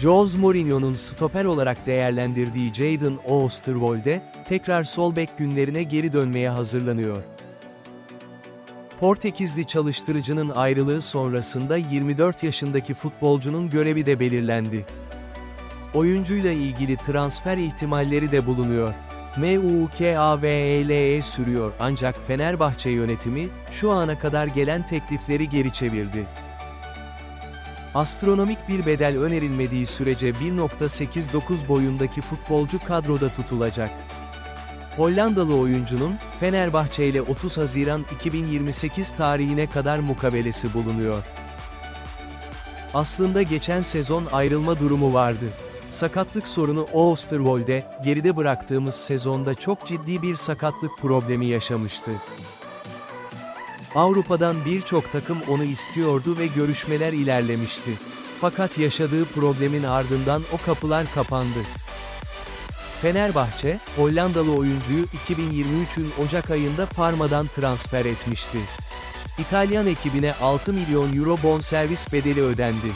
Jose Mourinho'nun stoper olarak değerlendirdiği Jadon Oosterwolde, tekrar sol bek günlerine geri dönmeye hazırlanıyor. Portekizli çalıştırıcının ayrılığı sonrasında 24 yaşındaki futbolcunun görevi de belirlendi. Oyuncuyla ilgili transfer ihtimalleri de bulunuyor. MUKAVELE sürüyor ancak Fenerbahçe yönetimi, şu ana kadar gelen teklifleri geri çevirdi. Astronomik bir bedel önerilmediği sürece 1.89 boyundaki futbolcu kadroda tutulacak. Hollandalı oyuncunun, Fenerbahçe ile 30 Haziran 2028 tarihine kadar mukabelesi bulunuyor. Aslında geçen sezon ayrılma durumu vardı. Sakatlık sorunu Oosterwolde, geride bıraktığımız sezonda çok ciddi bir sakatlık problemi yaşamıştı. Avrupa'dan birçok takım onu istiyordu ve görüşmeler ilerlemişti. Fakat yaşadığı problemin ardından o kapılar kapandı. Fenerbahçe, Hollandalı oyuncuyu 2023'ün Ocak ayında Parma'dan transfer etmişti. İtalyan ekibine 6 milyon euro bonservis bedeli ödendi.